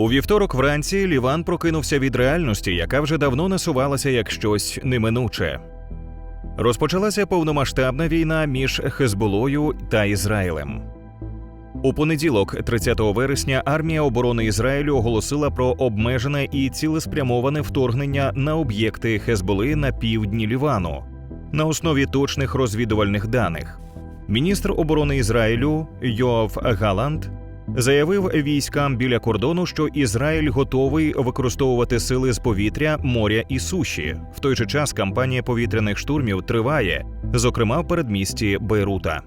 У вівторок вранці Ліван прокинувся від реальності, яка вже давно насувалася як щось неминуче. Розпочалася повномасштабна війна між Хезболою та Ізраїлем. У понеділок, 30 вересня, армія оборони Ізраїлю оголосила про обмежене і цілеспрямоване вторгнення на об'єкти Хезболи на півдні Лівану на основі точних розвідувальних даних. Міністр оборони Ізраїлю Йоав Галанд заявив військам біля кордону, що Ізраїль готовий використовувати сили з повітря, моря і суші. В той же час кампанія повітряних штурмів триває, зокрема в передмісті Бейрута.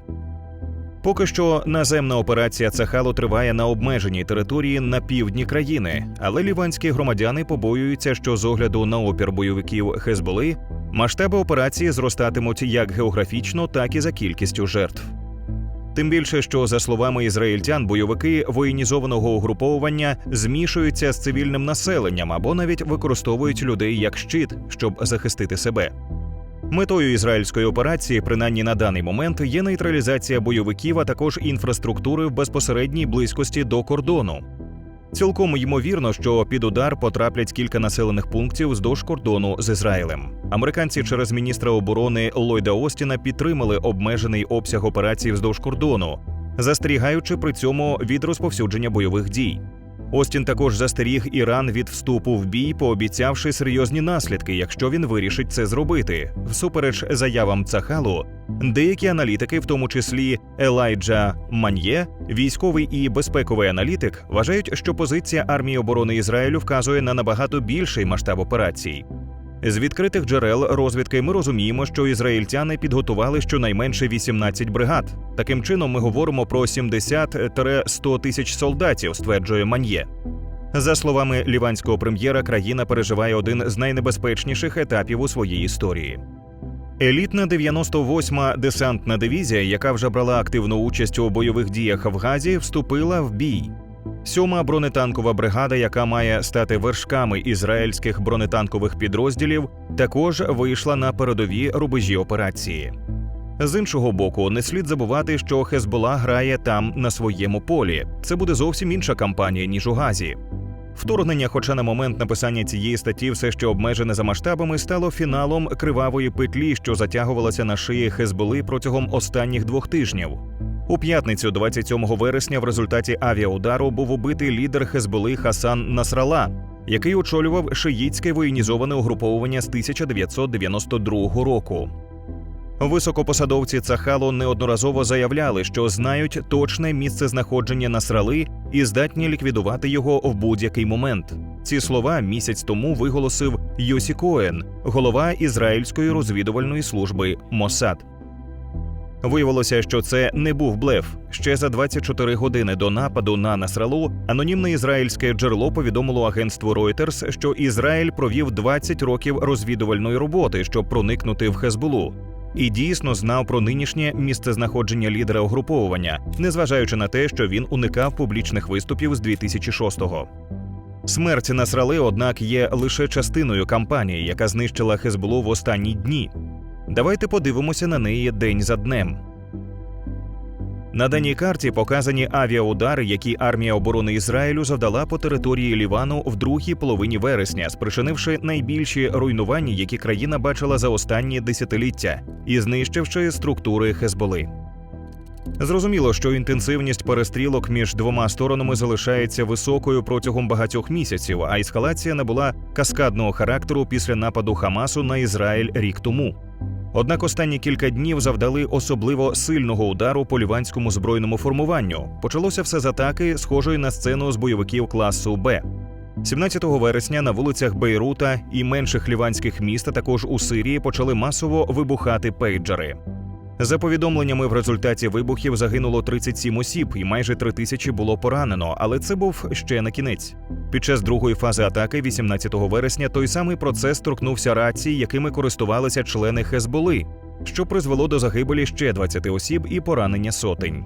Поки що наземна операція Цахало триває на обмеженій території на півдні країни, але ліванські громадяни побоюються, що з огляду на опір бойовиків Хезболи масштаби операції зростатимуть як географічно, так і за кількістю жертв. Тим більше, що за словами ізраїльтян, бойовики воєнізованого угруповування змішуються з цивільним населенням або навіть використовують людей як щит, щоб захистити себе. Метою ізраїльської операції, принаймні на даний момент, є нейтралізація бойовиків, а також інфраструктури в безпосередній близькості до кордону. Цілком ймовірно, що під удар потраплять кілька населених пунктів вздовж кордону з Ізраїлем. Американці через міністра оборони Ллойда Остіна підтримали обмежений обсяг операцій вздовж кордону, застерігаючи при цьому від розповсюдження бойових дій. Остін також застеріг Іран від вступу в бій, пообіцявши серйозні наслідки, якщо він вирішить це зробити. Всупереч заявам Цахалу, деякі аналітики, в тому числі Елайджа Ман'є, військовий і безпековий аналітик, вважають, що позиція армії оборони Ізраїлю вказує на набагато більший масштаб операцій. З відкритих джерел розвідки ми розуміємо, що ізраїльтяни підготували щонайменше 18 бригад. Таким чином, ми говоримо про 70-100 тисяч солдатів, стверджує Ман'є. За словами ліванського прем'єра, країна переживає один з найнебезпечніших етапів у своїй історії. Елітна 98-ма десантна дивізія, яка вже брала активну участь у бойових діях в Газі, вступила в бій. Сьома бронетанкова бригада, яка має стати вершками ізраїльських бронетанкових підрозділів, також вийшла на передові рубежі операції. З іншого боку, не слід забувати, що Хезбола грає там на своєму полі. Це буде зовсім інша кампанія ніж у Газі. Вторгнення, хоча на момент написання цієї статті все ще обмежене за масштабами, стало фіналом кривавої петлі, що затягувалася на шиї Хезболи протягом останніх двох тижнів. У п'ятницю, 27 вересня, в результаті авіаудару був убитий лідер Хезболи Хасан Насрала, який очолював шиїцьке воєнізоване угруповування з 1992 року. Високопосадовці Цахало неодноразово заявляли, що знають точне місце знаходження Насрали і здатні ліквідувати його в будь-який момент. Ці слова місяць тому виголосив Йосі Коен, голова ізраїльської розвідувальної служби Мосад. Виявилося, що це не був блеф. Ще за 24 години до нападу на Насралу анонімне ізраїльське джерело повідомило агентству Reuters, що Ізраїль провів 20 років розвідувальної роботи, щоб проникнути в Хезболу. І дійсно знав про нинішнє місцезнаходження лідера угруповування, незважаючи на те, що він уникав публічних виступів з 2006-го. Смерть Насрали, однак, є лише частиною кампанії, яка знищила Хезболу в останні дні. Давайте подивимося на неї день за днем. На даній карті показані авіаудари, які армія оборони Ізраїлю завдала по території Лівану в другій половині вересня, спричинивши найбільші руйнування, які країна бачила за останні десятиліття, і знищивши структури Хезболи. Зрозуміло, що інтенсивність перестрілок між двома сторонами залишається високою протягом багатьох місяців, а ескалація набула каскадного характеру після нападу Хамасу на Ізраїль рік тому. Однак останні кілька днів завдали особливо сильного удару по ліванському збройному формуванню. Почалося все з атаки, схожої на сцену з бойовиків класу Б. 17 вересня на вулицях Бейрута і менших ліванських міст, а також у Сирії, почали масово вибухати пейджери. За повідомленнями, в результаті вибухів загинуло 37 осіб, і майже 3 тисячі було поранено, але це був ще не кінець. Під час другої фази атаки, 18 вересня, той самий процес торкнувся рацій, якими користувалися члени Хезболи, що призвело до загибелі ще 20 осіб і поранення сотень.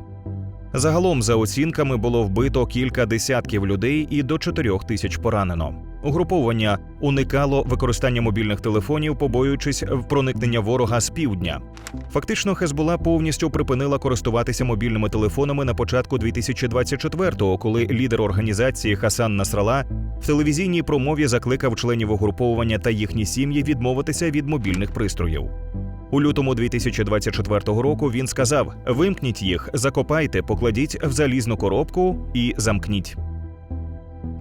Загалом, за оцінками, було вбито кілька десятків людей і до 4 тисяч поранено. Угруповання уникало використання мобільних телефонів, побоюючись проникнення ворога з півдня. Фактично, Хезбула повністю припинила користуватися мобільними телефонами на початку 2024-го, коли лідер організації Хасан Насрала в телевізійній промові закликав членів угруповування та їхні сім'ї відмовитися від мобільних пристроїв. У лютому 2024 року він сказав: вимкніть їх, закопайте, покладіть в залізну коробку і замкніть.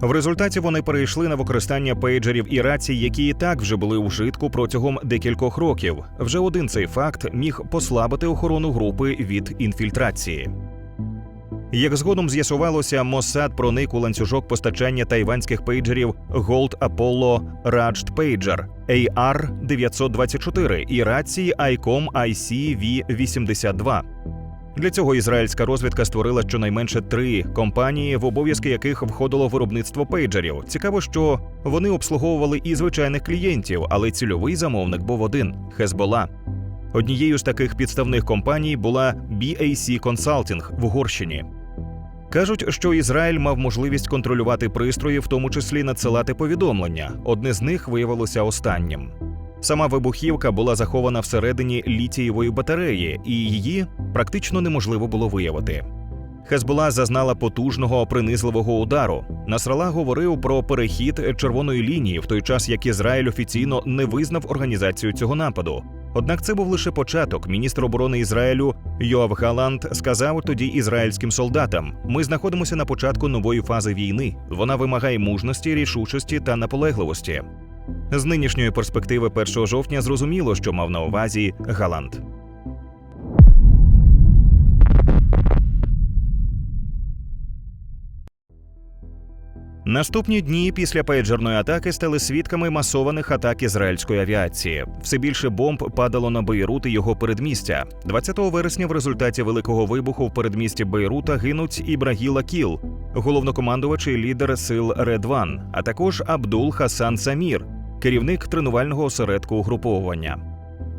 В результаті вони перейшли на використання пейджерів і рацій, які і так вже були у вжитку протягом декількох років. Вже один цей факт міг послабити охорону групи від інфільтрації. Як згодом з'ясувалося, Моссад проник у ланцюжок постачання тайванських пейджерів Gold Apollo Rajt Pager AR-924 і рації ICOM IC-V-82. Для цього ізраїльська розвідка створила щонайменше три компанії, в обов'язки яких входило виробництво пейджерів. Цікаво, що вони обслуговували і звичайних клієнтів, але цільовий замовник був один Хезбола. Однією з таких підставних компаній була BAC Consulting в Угорщині. Кажуть, що Ізраїль мав можливість контролювати пристрої, в тому числі надсилати повідомлення. Одне з них виявилося останнім. Сама вибухівка була захована всередині літієвої батареї, і її практично неможливо було виявити. Хезбола зазнала потужного принизливого удару. Насрала говорив про перехід червоної лінії в той час, як Ізраїль офіційно не визнав організацію цього нападу. Однак це був лише початок. Міністр оборони Ізраїлю Йоав Галанд сказав тоді ізраїльським солдатам: ми знаходимося на початку нової фази війни. Вона вимагає мужності, рішучості та наполегливості. З нинішньої перспективи 1 жовтня зрозуміло, що мав на увазі Галанд. Наступні дні після пейджерної атаки стали свідками масованих атак ізраїльської авіації. Все більше бомб падало на Бейрут і його передмістя. 20 вересня в результаті великого вибуху в передмісті Бейрута гинуть Ібрагіла Кіл, головнокомандувач і лідер сил Редван, а також Абдул Хасан Самір, керівник тренувального осередку угруповування.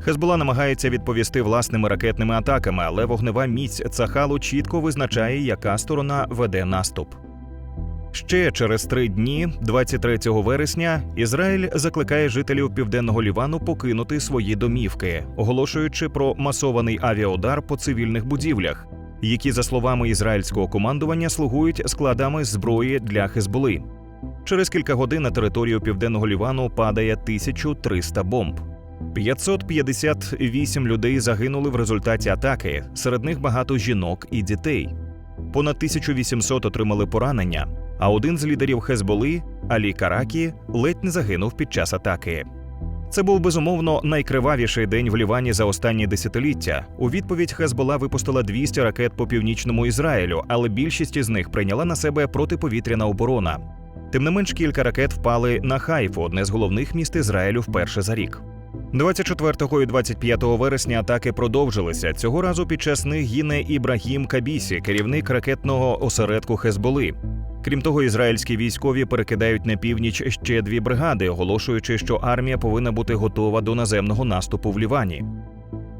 Хезбола намагається відповісти власними ракетними атаками, але вогнева міць Цахалу чітко визначає, яка сторона веде наступ. Ще через три дні, 23 вересня, Ізраїль закликає жителів південного Лівану покинути свої домівки, оголошуючи про масований авіаудар по цивільних будівлях, які, за словами ізраїльського командування, слугують складами зброї для Хезболи. Через кілька годин на територію південного Лівану падає 1300 бомб. 558 людей загинули в результаті атаки, серед них багато жінок і дітей. Понад 1800 отримали поранення, а один з лідерів Хезболи, Алі Каракі, ледь не загинув під час атаки. Це був безумовно найкривавіший день в Лівані за останні десятиліття. У відповідь Хезбола випустила 200 ракет по північному Ізраїлю, але більшість із них прийняла на себе протиповітряна оборона. Тим не менш, кілька ракет впали на Хайфу, одне з головних міст Ізраїлю вперше за рік. 24 і 25 вересня атаки продовжилися. Цього разу під час них гине Ібрагім Кабісі, керівник ракетного осередку Хезболи. Крім того, ізраїльські військові перекидають на північ ще дві бригади, оголошуючи, що армія повинна бути готова до наземного наступу в Лівані.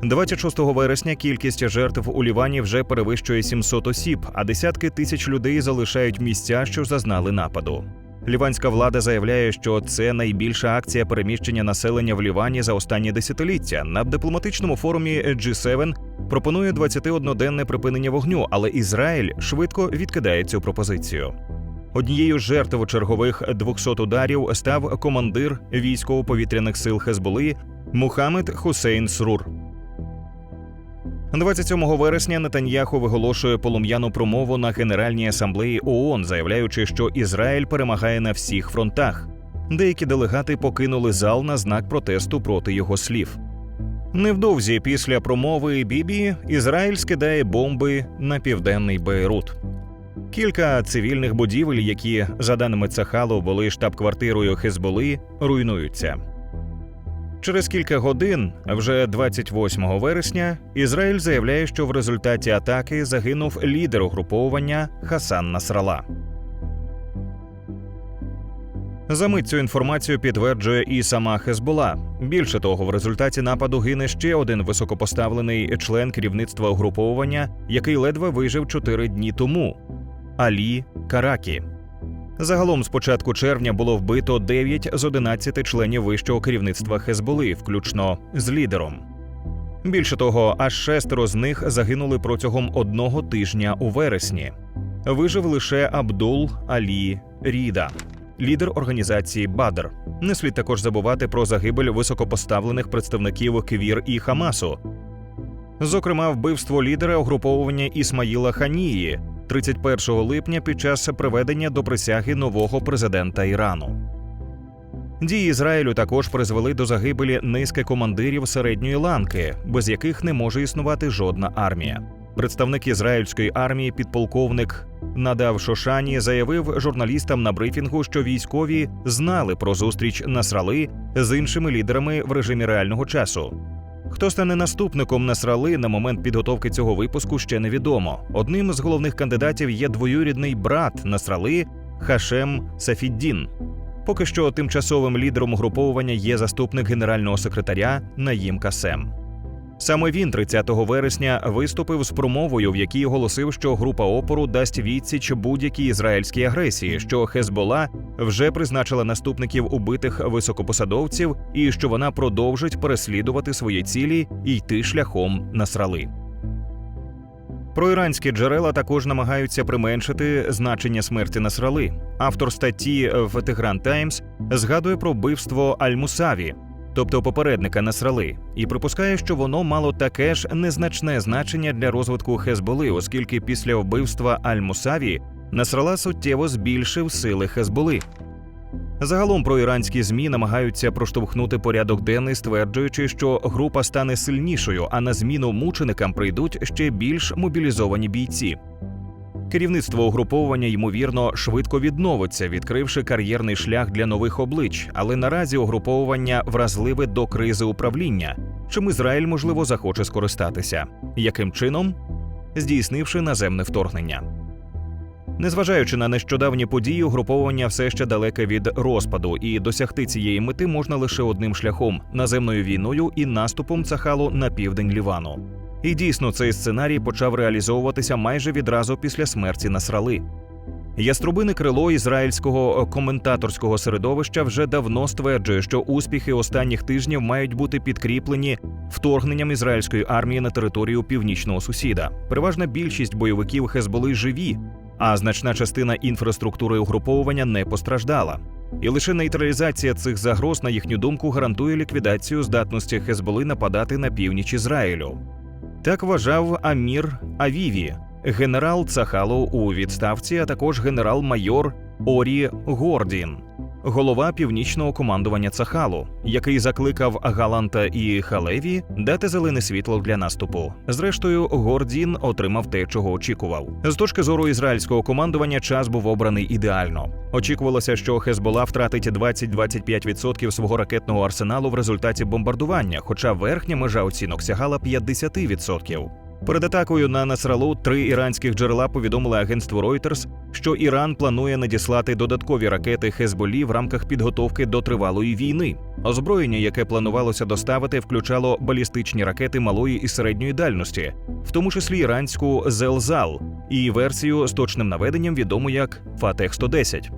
26 вересня кількість жертв у Лівані вже перевищує 700 осіб, а десятки тисяч людей залишають місця, що зазнали нападу. Ліванська влада заявляє, що це найбільша акція переміщення населення в Лівані за останні десятиліття. На дипломатичному форумі G7 пропонує 21-денне припинення вогню, але Ізраїль швидко відкидає цю пропозицію. Однією з жертв чергових 200 ударів став командир військово-повітряних сил Хезболи Мухаммед Хусейн Срур. 27 вересня Нетаньяху виголошує полум'яну промову на Генеральній асамблеї ООН, заявляючи, що Ізраїль перемагає на всіх фронтах. Деякі делегати покинули зал на знак протесту проти його слів. Невдовзі після промови Бібі Ізраїль скидає бомби на південний Бейрут. Кілька цивільних будівель, які, за даними Цахалу, були штаб-квартирою Хезболи, руйнуються. Через кілька годин, вже 28 вересня, Ізраїль заявляє, що в результаті атаки загинув лідер угруповання Хасан Насрала. Замить цю інформацію підтверджує і сама Хезбола. Більше того, в результаті нападу гине ще один високопоставлений член керівництва угруповання, який ледве вижив чотири дні тому Алі Каракі. Загалом з початку червня було вбито 9 з 11 членів вищого керівництва Хезболи, включно з лідером. Більше того, аж шестеро з них загинули протягом одного тижня у вересні. Вижив лише Абдул Алі Ріда, лідер організації Бадр. Не слід також забувати про загибель високопоставлених представників Квір і Хамасу. Зокрема, вбивство лідера угруповування Ісмаїла Ханії 31 липня під час приведення до присяги нового президента Ірану. Дії Ізраїлю також призвели до загибелі низки командирів середньої ланки, без яких не може існувати жодна армія. Представник ізраїльської армії, підполковник Надав Шошані, заявив журналістам на брифінгу, що військові знали про зустріч Насрали з іншими лідерами в режимі реального часу. Хто стане наступником Насрали на момент підготовки цього випуску, ще невідомо. Одним з головних кандидатів є двоюрідний брат Насрали Хашем Сафіддін. Поки що тимчасовим лідером угруповування є заступник генерального секретаря Наїм Касем. Саме він 30 вересня виступив з промовою, в якій оголосив, що група опору дасть відсіч будь-якій ізраїльській агресії, що Хезбола вже призначила наступників убитих високопосадовців, і що вона продовжить переслідувати свої цілі і йти шляхом Насрали. Проіранські джерела також намагаються применшити значення смерті Насрали. Автор статті в Тегран Таймс згадує про вбивство Аль-Мусаві, тобто попередника Насрали, і припускає, що воно мало таке ж незначне значення для розвитку Хезболи, оскільки після вбивства Аль-Мусаві Насрала суттєво збільшив сили Хезболи. Загалом проіранські змі намагаються проштовхнути порядок денний, стверджуючи, що група стане сильнішою, а на зміну мученикам прийдуть ще більш мобілізовані бійці. Керівництво угруповування ймовірно швидко відновиться, відкривши кар'єрний шлях для нових облич, але наразі угруповування вразливе до кризи управління, чим Ізраїль можливо захоче скористатися. Яким чином? Здійснивши наземне вторгнення. Незважаючи на нещодавні події, угруповання все ще далеке від розпаду, і досягти цієї мети можна лише одним шляхом наземною війною і наступом Цахалу на південь Лівану. І дійсно цей сценарій почав реалізовуватися майже відразу після смерті Насрали. Яструбине крило ізраїльського коментаторського середовища вже давно стверджує, що успіхи останніх тижнів мають бути підкріплені вторгненням ізраїльської армії на територію північного сусіда. Переважна більшість бойовиків Хезболи живі, а значна частина інфраструктури угруповування не постраждала. І лише нейтралізація цих загроз, на їхню думку, гарантує ліквідацію здатності Хезболи нападати на північ Ізраїлю. Так вважав Амір Авіві, генерал Цахало у відставці, а також генерал-майор Орі Гордін, голова північного командування Цахалу, який закликав Галанта і Халеві дати зелене світло для наступу. Зрештою, Гордін отримав те, чого очікував. З точки зору ізраїльського командування, час був обраний ідеально. Очікувалося, що Хезбола втратить 20-25% свого ракетного арсеналу в результаті бомбардування, хоча верхня межа оцінок сягала 50%. Перед атакою на Насралу три іранських джерела повідомили агентству Reuters, що Іран планує надіслати додаткові ракети Хезболі в рамках підготовки до тривалої війни. Озброєння, яке планувалося доставити, включало балістичні ракети малої і середньої дальності, в тому числі іранську Зелзал і версію з точним наведенням відому як Фатех 110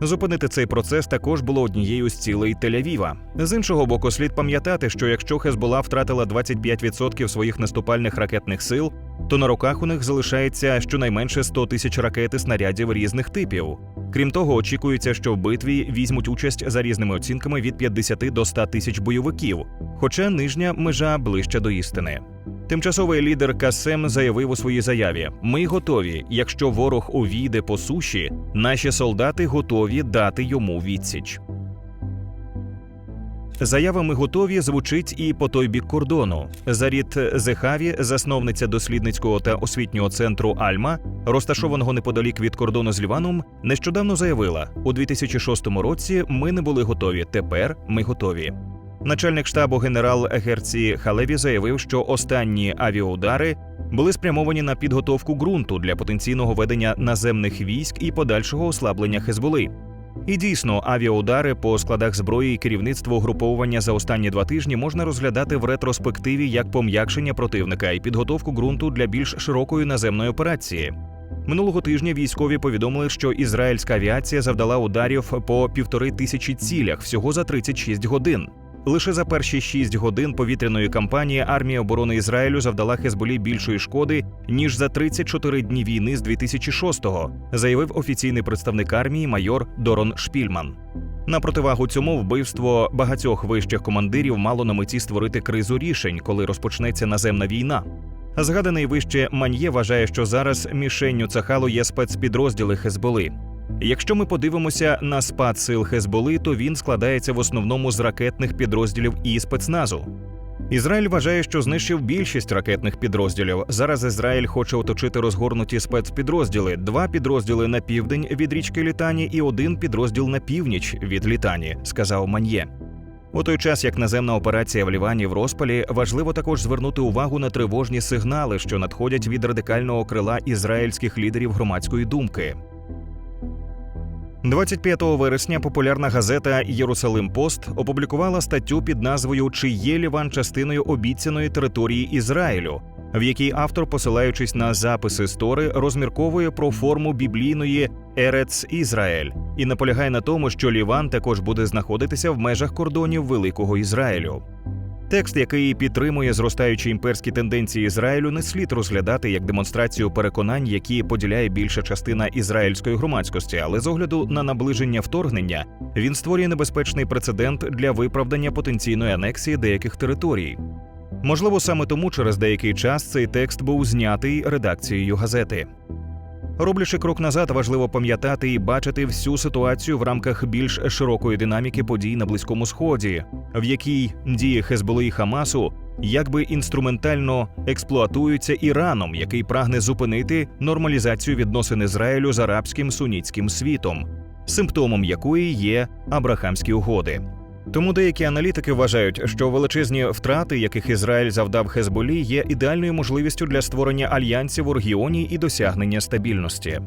Зупинити цей процес також було однією з цілей Тель-Авіва. З іншого боку, слід пам'ятати, що якщо Хезбола втратила 25% своїх наступальних ракетних сил, то на руках у них залишається щонайменше 100 тисяч ракет і снарядів різних типів. Крім того, очікується, що в битві візьмуть участь за різними оцінками від 50 до 100 тисяч бойовиків, хоча нижня межа ближче до істини. Тимчасовий лідер Касем заявив у своїй заяві: Ми готові. Якщо ворог увійде по суші, наші солдати готові дати йому відсіч. Заява «Ми готові звучить і по той бік кордону. Зарід Зехаві, засновниця дослідницького та освітнього центру Альма, розташованого неподалік від кордону з Ліваном, нещодавно заявила: у 2006 році ми не були готові. Тепер ми готові. Начальник штабу генерал Герці Халеві заявив, що останні авіаудари були спрямовані на підготовку ґрунту для потенційного ведення наземних військ і подальшого ослаблення Хезболи. І дійсно, авіаудари по складах зброї і керівництво угруповування за останні два тижні можна розглядати в ретроспективі як пом'якшення противника і підготовку ґрунту для більш широкої наземної операції. Минулого тижня військові повідомили, що ізраїльська авіація завдала ударів по півтори тисячі цілях всього за 36 годин. Лише за перші 6 годин повітряної кампанії армія оборони Ізраїлю завдала Хезболі більшої шкоди ніж за 34 дні війни з 2006-го, заявив офіційний представник армії майор Дорон Шпільман. На противагу цьому вбивство багатьох вищих командирів мало на меті створити кризу рішень, коли розпочнеться наземна війна. Згаданий вище Ман'є вважає, що зараз мішенню Цахалу є спецпідрозділи Хезболи. Якщо ми подивимося на спад сил Хезболи, то він складається в основному з ракетних підрозділів і спецназу. Ізраїль вважає, що знищив більшість ракетних підрозділів. Зараз Ізраїль хоче оточити розгорнуті спецпідрозділи: два підрозділи на південь від річки Літані і один підрозділ на північ від Літані, сказав Ман'є. У той час, як наземна операція в Лівані в розпалі, важливо також звернути увагу на тривожні сигнали, що надходять від радикального крила ізраїльських лідерів громадської думки. 25 вересня популярна газета Єрусалим Пост опублікувала статтю під назвою Чи є Ліван частиною обіцяної території Ізраїлю, в якій автор, посилаючись на записи Стори, розмірковує про форму біблійної Ерец Ізраїль і наполягає на тому, що Ліван також буде знаходитися в межах кордонів Великого Ізраїлю. Текст, який підтримує зростаючі імперські тенденції Ізраїлю, не слід розглядати як демонстрацію переконань, які поділяє більша частина ізраїльської громадськості, але з огляду на наближення вторгнення він створює небезпечний прецедент для виправдання потенційної анексії деяких територій. Можливо, саме тому через деякий час цей текст був знятий редакцією газети. Роблячи крок назад, важливо пам'ятати і бачити всю ситуацію в рамках більш широкої динаміки подій на Близькому Сході, в якій дії Хезболи і Хамасу якби інструментально експлуатуються Іраном, який прагне зупинити нормалізацію відносин Ізраїлю з арабським сунітським світом, симптомом якої є Абрахамські угоди. Тому деякі аналітики вважають, що величезні втрати, яких Ізраїль завдав Хезболі, є ідеальною можливістю для створення альянсів у регіоні і досягнення стабільності.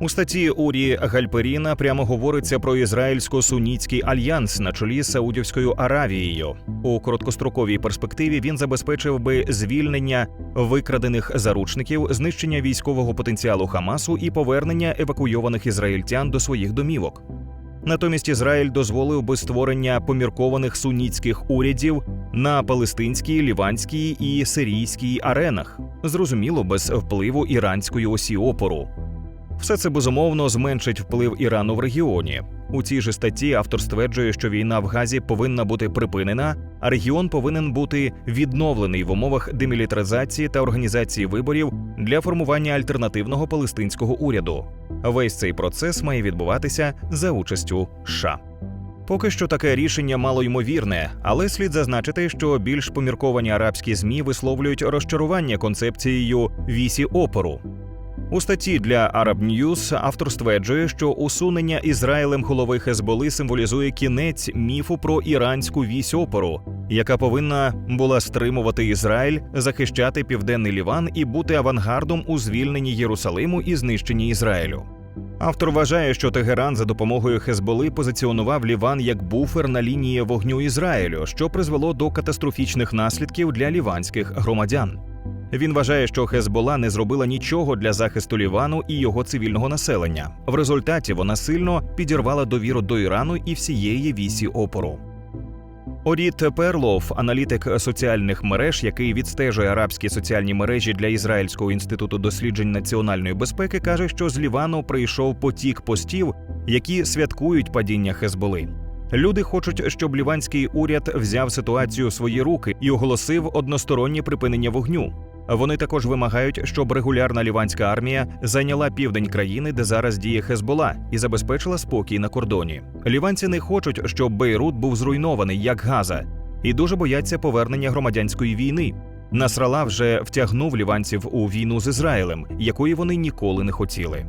У статті Урі Гальперіна прямо говориться про ізраїльсько-сунітський альянс на чолі з Саудівською Аравією. У короткостроковій перспективі він забезпечив би звільнення викрадених заручників, знищення військового потенціалу Хамасу і повернення евакуйованих ізраїльтян до своїх домівок. Натомість Ізраїль дозволив би створення поміркованих сунітських урядів на палестинській, ліванській і сирійській аренах, зрозуміло, без впливу іранської осі опору. Все це безумовно зменшить вплив Ірану в регіоні. У цій же статті автор стверджує, що війна в Газі повинна бути припинена, а регіон повинен бути відновлений в умовах демілітаризації та організації виборів для формування альтернативного палестинського уряду. Весь цей процес має відбуватися за участю США. Поки що таке рішення малоймовірне, але слід зазначити, що більш помірковані арабські змі висловлюють розчарування концепцією вісі опору. У статті для Arab News автор стверджує, що усунення Ізраїлем голови Хезболи символізує кінець міфу про іранську вісь опору, яка повинна була стримувати Ізраїль, захищати південний Ліван і бути авангардом у звільненні Єрусалиму і знищенні Ізраїлю. Автор вважає, що Тегеран за допомогою Хезболи позиціонував Ліван як буфер на лінії вогню Ізраїлю, що призвело до катастрофічних наслідків для ліванських громадян. Він вважає, що Хезбола не зробила нічого для захисту Лівану і його цивільного населення. В результаті вона сильно підірвала довіру до Ірану і всієї вісі опору. Оріт Перлов, аналітик соціальних мереж, який відстежує арабські соціальні мережі для Ізраїльського інституту досліджень національної безпеки, каже, що з Лівану прийшов потік постів, які святкують падіння Хезболи. Люди хочуть, щоб ліванський уряд взяв ситуацію в свої руки і оголосив одностороннє припинення вогню. Вони також вимагають, щоб регулярна ліванська армія зайняла південь країни, де зараз діє Хезбола, і забезпечила спокій на кордоні. Ліванці не хочуть, щоб Бейрут був зруйнований як Газа, і дуже бояться повернення громадянської війни. Насрала вже втягнув ліванців у війну з Ізраїлем, якої вони ніколи не хотіли.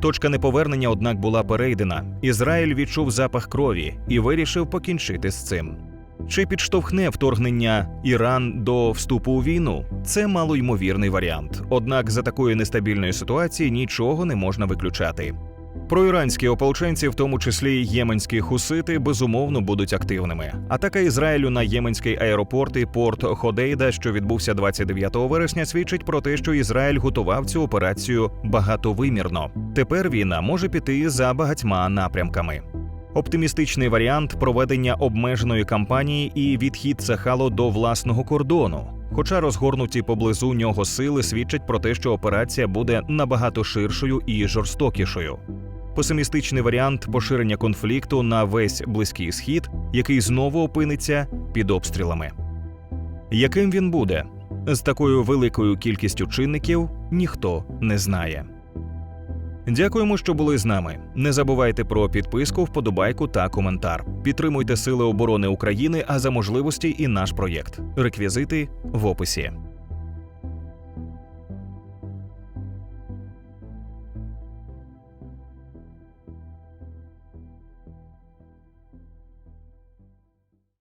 Точка неповернення, однак, була перейдена. Ізраїль відчув запах крові і вирішив покінчити з цим. Чи підштовхне вторгнення Іран до вступу у війну? Це малоймовірний варіант. Однак за такої нестабільної ситуації нічого не можна виключати. Проіранські ополченці, в тому числі й єменські хусити, безумовно будуть активними. Атака Ізраїлю на єменський аеропорт і порт Ходейда, що відбувся 29 вересня, свідчить про те, що Ізраїль готував цю операцію багатовимірно. Тепер війна може піти за багатьма напрямками. Оптимістичний варіант проведення обмеженої кампанії і відхід Цахало до власного кордону. Хоча розгорнуті поблизу нього сили свідчать про те, що операція буде набагато ширшою і жорстокішою. Песимістичний варіант поширення конфлікту на весь близький схід, який знову опиниться під обстрілами. Яким він буде з такою великою кількістю чинників, ніхто не знає. Дякуємо, що були з нами. Не забувайте про підписку, вподобайку та коментар. Підтримуйте Сили оборони України, а за можливості і наш проєкт. Реквізити в описі.